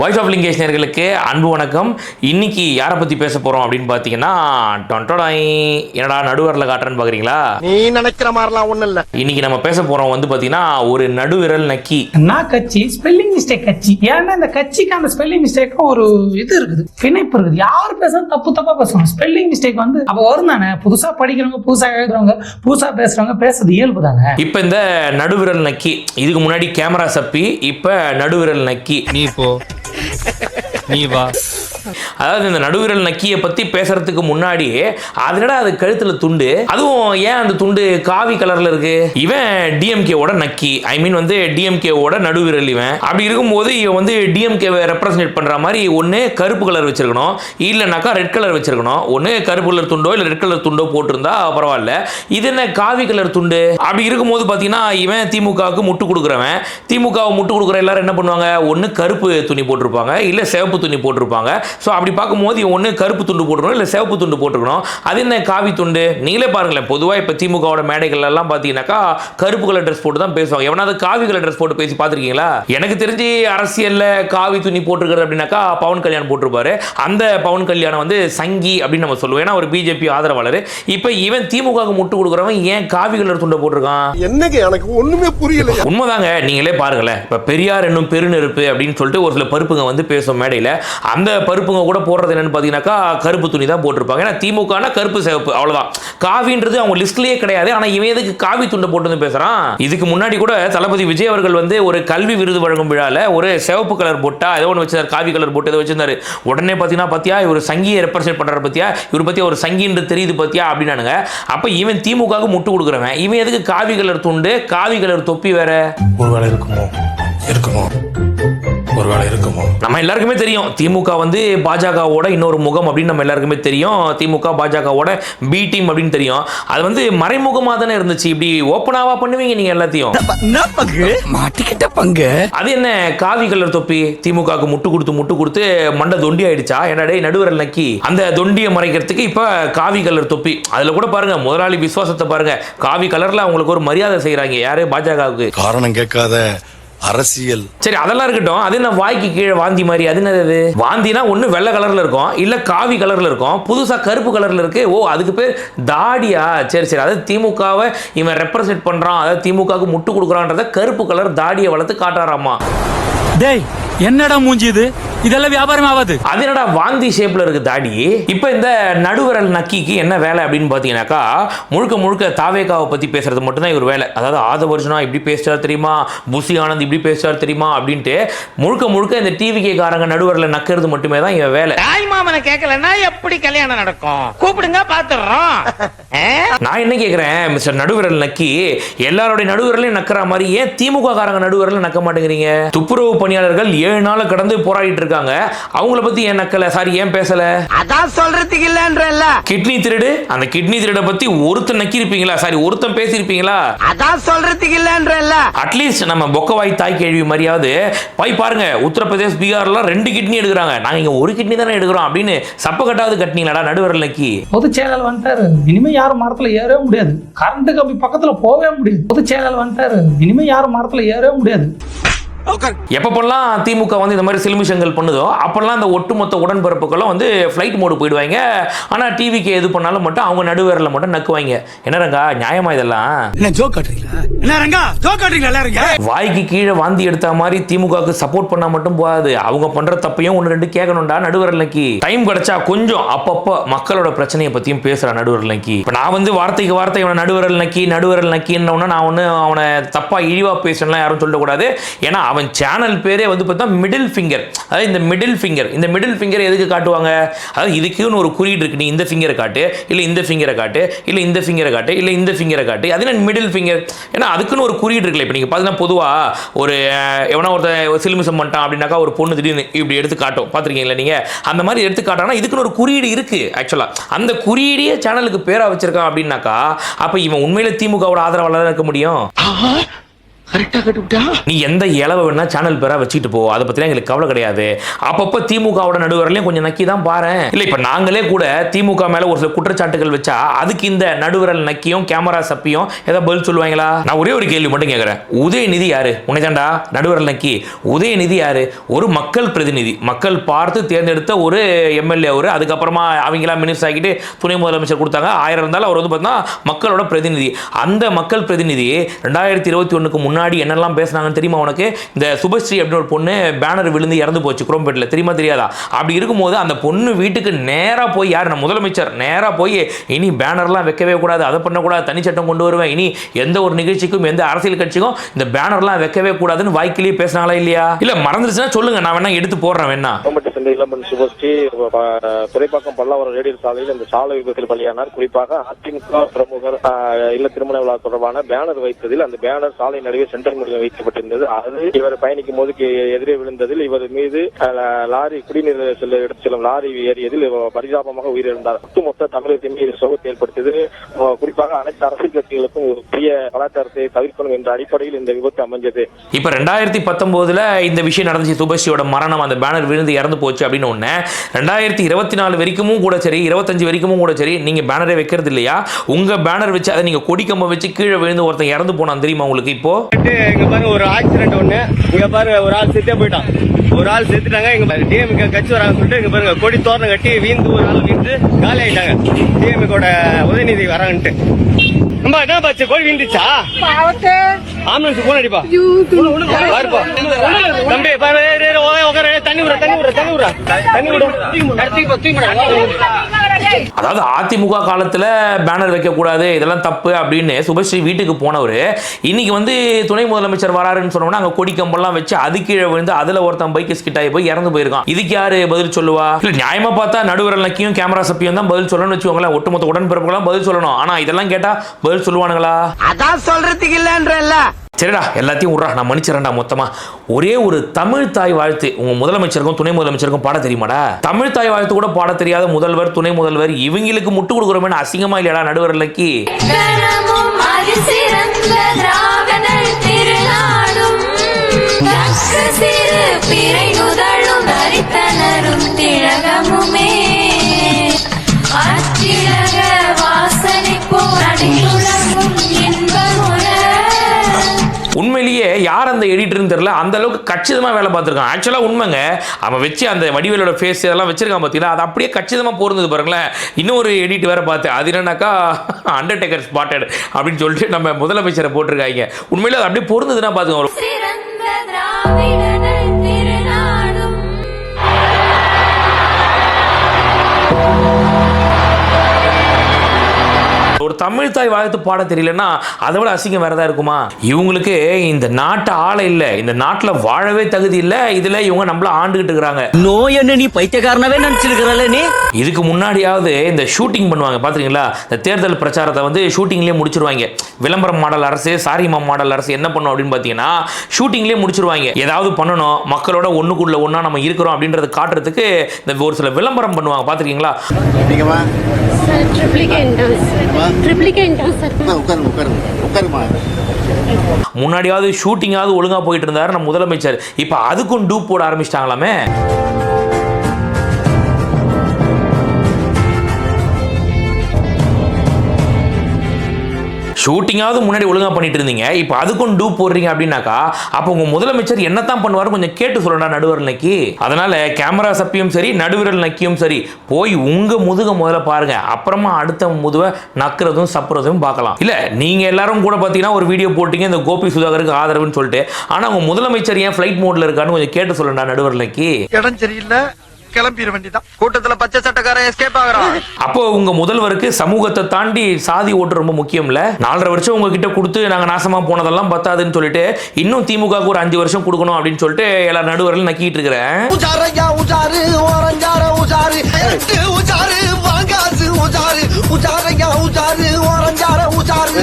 Voice of Lingesh நேர்களுக்கு அன்பு வணக்கம். இன்னைக்கு யாரை பற்றி பேச போகிறோம் அப்படின்னு பார்த்தீங்கன்னா டொன்டோடாய் என்னடா நடுவரில் காட்டுறேன்னு பார்க்குறீங்களா நீ நினைக்கிற மாதிரிலாம் ஒண்ணும் இல்ல. இன்னைக்கு நம்ம பேச போகிறோம் வந்து பார்த்தீங்கன்னா ஒரு நடுவிரல் நக்கி. நான் கட்சி ஸ்பெல்லிங் மிஸ்டேக் கட்சி. ஏன்னா இந்த கட்சிக்கு அந்த ஸ்பெல்லிங் மிஸ்டேக்கும் ஒரு இது இருக்குது பிணைப்பு இருக்குது. யார் பேசுறது தப்பு தப்பா பேசுவாங்க ஸ்பெல்லிங் மிஸ்டேக் வந்து அப்ப வரும் தானே புதுசா படிக்கிறவங்க புதுசா எழுதுறவங்க புதுசா பேசுறவங்க பேசுறது இயல்பு தானே? இப்போ இந்த நடுவிரல் நக்கி இதுக்கு முன்னாடி கேமரா சப்பி இப்போ நடுவிரல் நக்கி. நீ போ. நீ வா அதாவது இந்த நடுவிரல் நக்கியை பற்றி பேசுறதுக்கு முன்னாடி அதனடா அது கழுத்தில் துண்டு? அதுவும் ஏன் அந்த துண்டு காவி கலரில் இருக்கு? இவன் டிஎம்கேவோட நக்கி. ஐ மீன் வந்து டிஎம்கேவோட நடுவிரல் இவன். அப்படி இருக்கும்போது இவன் வந்து டிஎம்கேவை ரெப்ரசன்ட் பண்ணுற மாதிரி ஒன்று கருப்பு கலர் வச்சிருக்கணும். இல்லைனாக்கா ரெட் கலர் வச்சிருக்கணும். ஒன்று கருப்பு கலர் துண்டோ இல்லை ரெட் கலர் துண்டோ போட்டிருந்தா பரவாயில்ல. இது என்ன காவி கலர் துண்டு? அப்படி இருக்கும்போது பார்த்தீங்கன்னா இவன் திமுகவுக்கு முட்டு கொடுக்குறவன். திமுகவை முட்டு கொடுக்குற எல்லாரும் என்ன பண்ணுவாங்க? ஒன்று கருப்பு துணி போட்டிருப்பாங்க இல்லை சிவப்பு துணி போட்டிருப்பாங்க. ஸோ அப்படி பார்க்கும்போது ஒன்று கருப்பு துண்டு போட்டுருக்கணும் இல்லை சிவப்பு துண்டு போட்டிருக்கணும் அது என்ன காவி துண்டு? நீங்களே பாருங்களேன். பொதுவாக இப்போ திமுகவோட மேடைகள் எல்லாம் பார்த்தீங்கன்னாக்கா கருப்பு கலர் ட்ரெஸ் போட்டு தான் பேசுவாங்க. எவனாவது காவி கலர் ட்ரெஸ் போட்டு பேசி பார்த்துருக்கீங்களா? எனக்கு தெரிஞ்சு அரசியலில் காவி துணி போட்டிருக்கிறது அப்படின்னாக்கா பவன் கல்யாண் போட்டிருப்பாரு. அந்த பவன் கல்யாணம் வந்து சங்கி அப்படின்னு நம்ம சொல்லுவோம். ஏன்னா ஒரு பிஜேபி ஆதரவாளர். இப்போ இவன் திமுகவுக்கு முட்டு கொடுக்குறவன் ஏன் காவி கலர் துண்டை போட்டிருக்கான்? என்னங்க எனக்கு ஒண்ணுமே புரியல உண்மைதாங்க. நீங்களே பாருங்களேன். இப்போ பெரியார் என்னும் பெருநெருப்பு அப்படின்னு சொல்லிட்டு ஒரு சில பருப்புங்க வந்து பேசும் மேடையில் அந்த கருப்புங்க கூட போடுறது என்னன்னு பார்த்தீங்கன்னாக்கா கருப்பு துணி தான் போட்டிருப்பாங்க. ஏன்னா திமுகனா கருப்பு சிவப்பு அவ்வளோதான் காவின்றது அவங்க லிஸ்ட்லேயே கிடையாது. ஆனால் இவன் எதுக்கு காவி துண்டை போட்டு வந்து பேசுகிறான் இதுக்கு முன்னாடி கூட தளபதி விஜய் அவர்கள் வந்து ஒரு கல்வி விருது வழங்கும் விழாவில் ஒரு சிவப்பு கலர் போட்டா ஏதோ ஒன்று வச்சிருந்தார் காவி கலர் போட்டு ஏதோ வச்சிருந்தாரு. உடனே பார்த்தீங்கன்னா பார்த்தியா இவர் சங்கியை ரெப்ரசென்ட் பண்ணுற பார்த்தியா இவர் பற்றி ஒரு சங்கின்னு தெரியுது பார்த்தியா அப்படின்னானுங்க. அப்போ இவன் திமுகவுக்கு முட்டு கொடுக்குறவன். இவன் எதுக்கு காவி கலர் துண்டு காவி கலர் தொப்பி வேற? ஒருவேளை இருக்குமோ? இருக்குமோ? ஒருவேளை இருக்குமோ? நம்ம எல்லாருக்குமே தெரியும். திமுக வந்து பாஜகவோட இன்னொரு முகம் அப்படின்னு நம்ம எல்லாருக்குமே தெரியும். திமுக பாஜகவோட பி டீம் அப்படின்னு தெரியும். அது வந்து மறைமுகமாக தானே இருந்துச்சு. இப்படி ஓப்பனாவா பண்ணுவீங்க நீங்க எல்லாத்தையும். மாட்டிக்கிட்ட பங்கு? அது என்ன காவி கலர் தொப்பி? திமுகவுக்கு முட்டு கொடுத்து முட்டு கொடுத்து மண்டை தொண்டி ஆயிடுச்சா? என்னடே நடுவரல் நக்கி. அந்த தொண்டியை மறைக்கிறதுக்கு இப்ப காவி கலர் தொப்பி. அதுல கூட பாருங்க முதலாளி விசுவாசத்தை பாருங்க. காவி கலர்ல அவங்களுக்கு ஒரு மரியாதை செய்றாங்க. யாரு? பாஜகவுக்கு. காரணம் கேட்காத அரசியல். சரி அதெல்லாம் இருக்கட்டும். அது என்ன வாய்க்கு கீழே வாந்தி மாதிரி? அது என்னது அது? வாந்தினா ஒன்று வெள்ளை கலரில் இருக்கும். இல்லை காவி கலரில் இருக்கும். புதுசாக கருப்பு கலரில் இருக்கு. ஓ அதுக்கு பேர் தாடியா? சரி சரி. அதாவது திமுகவை இவன் ரெப்ரசென்ட் பண்ணுறான் அதாவது திமுகவுக்கு முட்டு கொடுக்குறான்றத கருப்பு கலர் தாடியை வளர்த்து காட்டுறாராமா? டேய் என்னடா மூஞ்சி இது? இதெல்லாம் வியாபாரம் ஆகாது. அது என்னடா வாந்தி ஷேப்ல இருக்கு தாடி? இப்போ இந்த நடுவரல் நக்கிக்கு என்ன வேலை அப்படின்னு பார்த்தீங்கன்னாக்கா முழுக்க முழுக்க தாவேகாவை பத்தி பேசுறது மட்டும்தான் இவர் வேலை. அதாவது ஆதவர்ஜுனா இப்படி பேசுறாரு தெரியுமா? புசி ஆனந்த் இப்படி பேசுறாரு தெரியுமா அப்படின்ட்டு முழுக்க முழுக்க இந்த டிவிகே காரங்க நடுவரில் நக்கிறது மட்டுமே தான் இவன் வேலை. தாய் மாமனை கேட்கலன்னா எப்படி கல்யாணம் நடக்கும்? கூப்பிடுங்க பாத்துடுறோம். நான் என்ன கேட்குறேன் மிஸ்டர் நடுவிரல் நக்கி எல்லாருடைய நடுவிரலையும் நக்கிற மாதிரி ஏன் திமுக காரங்க நடுவிரல நக்க மாட்டேங்கிறீங்க? துப்புரவு பணியாளர்கள் ஏழு நாள் கடந்து போராடிட்டு இருக்காங்க. அவங்கள பத்தி ஏன் நக்கல? சாரி ஏன் பேசல? அதான் சொல்றதுக்கு இல்லன்றல்ல. கிட்னி திருடு? அந்த கிட்னி திருட பத்தி ஒருத்தன் நக்கி இருப்பீங்களா சாரி ஒருத்தன் பேசியிருப்பீங்களா? அதான் சொல்றதுக்கு இல்லன்றல்ல. அட்லீஸ்ட் நம்ம பொக்கவாய் தாய் கேள்வி மாதிரியாவது போய் பாருங்க உத்தரப்பிரதேஷ் பீகார்லாம் ரெண்டு கிட்னி எடுக்கிறாங்க. நாங்க இங்க ஒரு கிட்னி தானே எடுக்கிறோம் அப்படின்னு சப்ப கட்டாவது கட்டினீங்களாடா நடுவரல் பொதுச் செயலாளர் வந்துட்டாரு. இனிமே யாரும் மரத்துல ஏறவே முடியாது. கரண்ட் கம்பி பக்கத்துல போகவே முடியாது. பொதுச் செயலாளர் வந்துட்டாரு. இனிமே யாரும் மரத்துல ஏறவே முடியாது. எப்பப்பெல்லாம் திமுக வந்து இந்த மாதிரி சிலுமிஷங்கள் பண்ணுதோ அப்பெல்லாம் இந்த ஒட்டுமொத்த உடன்பிறப்புகளும் வந்து ஃப்ளைட் மோடு போயிடுவாங்க. ஆனால் டிவிக்கு எது பண்ணாலும் மட்டும் அவங்க நடுவேரில் மட்டும் நக்குவாங்க. என்ன ரங்கா? நியாயமா இதெல்லாம்? வாய்க்கு கீழே வாந்தி எடுத்த மாதிரி திமுகவுக்கு சப்போர்ட் பண்ணா மட்டும் போகாது அவங்க பண்ற தப்பையும் ஒன்று ரெண்டு கேட்கணும்டா நடுவர் நக்கி டைம் கிடைச்சா கொஞ்சம் அப்பப்போ மக்களோட பிரச்சனையை பத்தியும் பேசுற நடுவர் நக்கி இப்போ நான் வந்து வார்த்தைக்கு வார்த்தை இவனை நடுவரல் நக்கி நடுவரல் நக்கின்னொன்னு நான் ஒன்று அவனை தப்பா இழிவா பேசணும்லாம் யாரும் சொல்லக்கூடாது ஏன்னா அவன் சேனல் பேரே வந்து பார்த்தா மிடில் ஃபிங்கர் அதாவது இந்த மிடில் ஃபிங்கர் இந்த மிடில் ஃபிங்கர் எதுக்கு காட்டுவாங்க? அதாவது இதுக்குன்னு ஒரு குறியீடு இருக்கு. நீ இந்த ஃபிங்கரை காட்டு இல்லை இந்த ஃபிங்கரை காட்டு இல்லை இந்த ஃபிங்கரை காட்டு இல்லை இந்த ஃபிங்கரை காட்டு. அது என்ன மிடில் ஃபிங்கர் ஏன்னா அதுக்குன்னு ஒரு குறியீடு இருக்குல்ல. இப்போ நீங்கள் பார்த்தீங்கன்னா பொதுவாக ஒரு எவனா ஒருத்தன் சிலுமிசம் பண்ணிட்டான் அப்படின்னாக்கா ஒரு பொண்ணு திடீர்னு இப்படி எடுத்து காட்டும். பார்த்துருக்கீங்களா நீங்கள் அந்த மாதிரி எடுத்து காட்டானா இதுக்குன்னு ஒரு குறியீடு இருக்குது ஆக்சுவலாக அந்த குறியீடையே சேனலுக்கு பேராக வச்சிருக்கான் அப்படின்னாக்கா அப்போ இவன் உண்மையில் திமுகவோட ஆதரவாளர் இருக்க முடியும்? கரெக்டாக கட்டுவிட்டா? நீ எந்த இளவை வேணா சேனல் பேரா வச்சுட்டு போ. அதை பத்திலாம் எங்களுக்கு கவலை கிடையாது. அப்பப்போ திமுகவோட நடுவர்லையும் கொஞ்சம் நக்கி தான் பாரு இல்லை இப்ப நாங்களே கூட திமுக மேல ஒரு சில குற்றச்சாட்டுகள் வச்சா அதுக்கு இந்த நடுவரல் நக்கியும் கேமரா சப்பியும் ஏதாவது பதில் சொல்லுவாங்களா? நான் ஒரே ஒரு கேள்வி மட்டும் கேட்குறேன் உதயநிதி யாரு? உனைதாண்டா நடுவரல் நக்கி. உதயநிதி யாரு? ஒரு மக்கள் பிரதிநிதி. மக்கள் பார்த்து தேர்ந்தெடுத்த ஒரு எம்எல்ஏ ஒரு அதுக்கப்புறமா அவங்களாம் மினிஸ்டர் ஆகிட்டு துணை முதலமைச்சர் கொடுத்தாங்க. ஆயிரம் இருந்தாலும் அவர் வந்து பார்த்தீங்கன்னா மக்களோட பிரதிநிதி. அந்த மக்கள் பிரதிநிதி ரெண்டாயிரத்தி இருபத்தி ஒண்ணுக்கு முன்னாடி முன்னாடி என்னெல்லாம் பேசுனாங்கன்னு தெரியுமா உனக்கு? இந்த சுபஸ்ரீ அப்படின்னு ஒரு பொண்ணு பேனர் விழுந்து இறந்து போச்சு குரோம்பேட்டில் தெரியுமா தெரியாதா? அப்படி இருக்கும்போது அந்த பொண்ணு வீட்டுக்கு நேராக போய் யார்? நம்ம முதலமைச்சர். நேராக போய் இனி பேனர்லாம் வைக்கவே கூடாது அதை பண்ணக்கூடாது தனி சட்டம் கொண்டு வருவேன். இனி எந்த ஒரு நிகழ்ச்சிக்கும் எந்த அரசியல் கட்சிக்கும் இந்த பேனர்லாம் வைக்கவே கூடாதுன்னு வாய்க்கிலேயே பேசினாங்களா இல்லையா? இல்லை மறந்துருச்சுன்னா சொல்லுங்க. நான் வேணா எடுத்து போடுறேன் வேணா. இளம்பன் சுபஸ்ரீ துறைப்பாக்கம் பல்லாவரம் ரேடியல் சாலையில் இந்த சாலை விபத்தில் பலியானார். குறிப்பாக அதிமுக பிரமுகர் இல்ல திருமண விழா தொடர்பான பேனர் வைத்ததில் அந்த பேனர் சாலை நடுவே சென்ட்ரல் முறையில் வைக்கப்பட்டிருந்தது. அது இவர் பயணிக்கும் போது எதிரே விழுந்ததில் இவர் மீது லாரி குடிநீர் செல்ல எடுத்து செல்லும் லாரி ஏறியதில் இவர் பரிதாபமாக உயிரிழந்தார். ஒட்டுமொத்த தமிழகத்தின் மீது சோகத்தை ஏற்படுத்தியது. குறிப்பாக அனைத்து அரசியல் கட்சிகளுக்கும் ஒரு பெரிய கலாச்சாரத்தை தவிர்க்கணும் என்ற அடிப்படையில் இந்த விபத்து அமைஞ்சது. இப்போ ரெண்டாயிரத்தி பத்தொன்பதுல இந்த விஷயம் நடந்துச்சு. துபசியோட மரணம் அந்த பேனர் விழுந்து இறந்து போச்சு அப்படின்னு ஒன்று ரெண்டாயிரத்தி இருபத்தி நாலு வரைக்கும் கூட சரி இருபத்தஞ்சு வரைக்கும் கூட சரி நீங்கள் பேனரே வைக்கிறது இல்லையா? உங்கள் பேனர் வச்சு அதை நீங்கள் கொடிக்கம்ப வச்சு கீழே விழுந்து ஒருத்தன் இறந்து போனான் தெரியுமா உங்களுக்கு இப்போ? இங்க பாருங்க ஒரு ஆக்சிடென்ட் ஒண்ணு இங்க பாருங்க ஒரு ஆள் செத்தே போயிட்டான் ஒரு ஆள் செத்துட்டாங்க இங்க டிஎம்கே கட்சி வராங்க சொல்லிட்டு இங்க பாருங்க கொடி தோரணம் கட்டி வீந்து ஒரு ஆள் வீந்து காலி ஆயிட்டாங்க டிஎம்கோட உதயநிதி வராங்கன்ட்டு அம்மா என்ன பாச்சு கோழி வீந்துச்சா ஆம்புலன்ஸ் போன் அடிப்பா பாருப்பா தம்பி பாரு தண்ணி விடுற தண்ணி விடுற தண்ணி விடுற தண்ணி விடு தூக்கி தூக்கி. அதாவது அதிமுக காலத்துல பேனர் வைக்கக்கூடாது இதெல்லாம் தப்பு அப்படின்னு சுபஸ்ரீ வீட்டுக்கு போனவர் இன்னைக்கு வந்து துணை முதலமைச்சர் வராருன்னு சொன்னோம்னா அங்க கொடி கம்பெல்லாம் வச்சு அது கீழே விழுந்து அதுல ஒருத்தன் பைக் ஸ்கிட் ஆகி போய் இறந்து போயிருக்கான். இதுக்கு யாரு பதில் சொல்லுவா? இல்ல நியாயமா பார்த்தா நடுவரல் நக்கியும் கேமரா சப்பியும் தான் பதில் சொல்லணும்னு வச்சுக்கோங்களேன். ஒட்டுமொத்த உடன்பிறப்புகளாம் பதில் சொல்லணும். ஆனா இதெல்லாம் கேட்டா பதில் சொல்லுவானுங்களா? அதான் சொல்றதுக்கு இல்லன்றல்ல. சரிடா எல்லாத்தையும் விட்றா நான் மன்னிச்சிடறேன்டா மொத்தமாக ஒரே ஒரு தமிழ் தாய் வாழ்த்து உங்கள் முதலமைச்சருக்கும் துணை முதலமைச்சருக்கும் பாட தெரியுமாடா? தமிழ் தாய் வாழ்த்து கூட பாட தெரியாத முதல்வர் துணை முதல்வர் இவங்களுக்கு முட்டு கொடுக்குறோமே அசிங்கமா இல்லையாடா நடுவர் இல்லக்கி கணமும் அந்த எடிட்டர்னு தெரியல அந்த அளவுக்கு கச்சிதமா வேலை பார்த்துருக்கான். ஆக்சுவலா உண்மைங்க அவன் வச்சு அந்த வடிவேலோட ஃபேஸ் இதெல்லாம் வச்சிருக்கான் பார்த்தீங்களா அது அப்படியே கச்சிதமா பொருந்தது பாருங்களேன். இன்னொரு எடிட் வேற பார்த்தேன். அது என்னன்னாக்கா அண்டர்டேக்கர் ஸ்பாட்டட் அப்படின்னு சொல்லிட்டு நம்ம முதலமைச்சரை போட்டிருக்காங்க. உண்மையில அது அப்படியே பொருந்ததுன்னா பார்த்துக்கோங்க தமிழ் தாய் வாழ்த்து பாட தெரியலன்னா அதை விட அசிங்கம் வேறதா இருக்குமா? இவங்களுக்கு இந்த நாட்டை ஆள இல்ல. இந்த நாட்டுல வாழவே தகுதி இல்ல. இதுல இவங்க நம்மள ஆண்டுகிட்டு இருக்கிறாங்க. நோய் என்ன நீ பைத்தியக்காரனவே நினைச்சிருக்கிறல்ல நீ? இதுக்கு முன்னாடியாவது இந்த ஷூட்டிங் பண்ணுவாங்க பாத்தீங்களா? இந்த தேர்தல் பிரச்சாரத்தை வந்து ஷூட்டிங்லேயே முடிச்சிருவாங்க. விளம்பரம் மாடல் அரசு சாரிமா மாடல் அரசு என்ன பண்ணும் அப்படின்னு பார்த்தீங்கன்னா ஷூட்டிங்லேயே முடிச்சிருவாங்க. ஏதாவது பண்ணணும். மக்களோட ஒண்ணுக்குள்ள ஒண்ணா நம்ம இருக்கிறோம் அப்படின்றத காட்டுறதுக்கு இந்த ஒரு சில விளம்பரம் பண்ணுவாங்க பார்த்துருக்கீங்களா முன்னாடியாவது ஷூட்டிங்காவது ஒழுங்கா போயிட்டு இருந்தாரு நம்ம முதலமைச்சர். இப்போ அதுக்கும் டூப் போட ஆரம்பிச்சிட்டாங்களாமே? ஷூட்டிங்காவது முன்னாடி ஒழுங்கா பண்ணிட்டு இருந்தீங்க. இப்போ அதுக்கும் டூ போடுறீங்க அப்படின்னாக்கா அப்போ உங்க முதலமைச்சர் என்னத்தான் பண்ணுவார் கொஞ்சம் கேட்டு சொல்லடா நடுவர் நக்கி அதனால கேமரா சப்பியும் சரி நடுவிரல் நக்கியும் சரி போய் உங்க முதுக முதல்ல பாருங்க. அப்புறமா அடுத்த முதுவை நக்குறதும் சப்புறதும் பார்க்கலாம். இல்ல நீங்க எல்லாரும் கூட பாத்தீங்கன்னா ஒரு வீடியோ போட்டீங்க இந்த கோபி சுதாகருக்கு ஆதரவுன்னு சொல்லிட்டு. ஆனா உங்க முதலமைச்சர் ஏன் ஃப்ளைட் மோட்ல இருக்கான்னு கொஞ்சம் கேட்டு சொல்லடா நடுவர் நக்கி இடம் சரியில்லை. கிளம்பிட வேண்டியதான் கூட்டத்துல பச்சை சட்டக்காரன் எஸ்கேப் ஆகிறான். அப்போ உங்க முதல்வருக்கு சமூகத்தை தாண்டி சாதி ஓட்டு ரொம்ப முக்கியம்ல? நாலரை வருஷம் உங்ககிட்ட கொடுத்து நாங்க நாசமா போனதெல்லாம் பத்தாதுன்னு சொல்லிட்டு இன்னும் திமுக ஒரு அஞ்சு வருஷம் கொடுக்கணும் அப்படின்னு சொல்லிட்டு எல்லா நடுவர்கள் நக்கிட்டு இருக்கிறேன் உஜாரு வாங்காசு உஜாரு. உஜாரையா உஜாரு ஓரஞ்சார உஜாரு.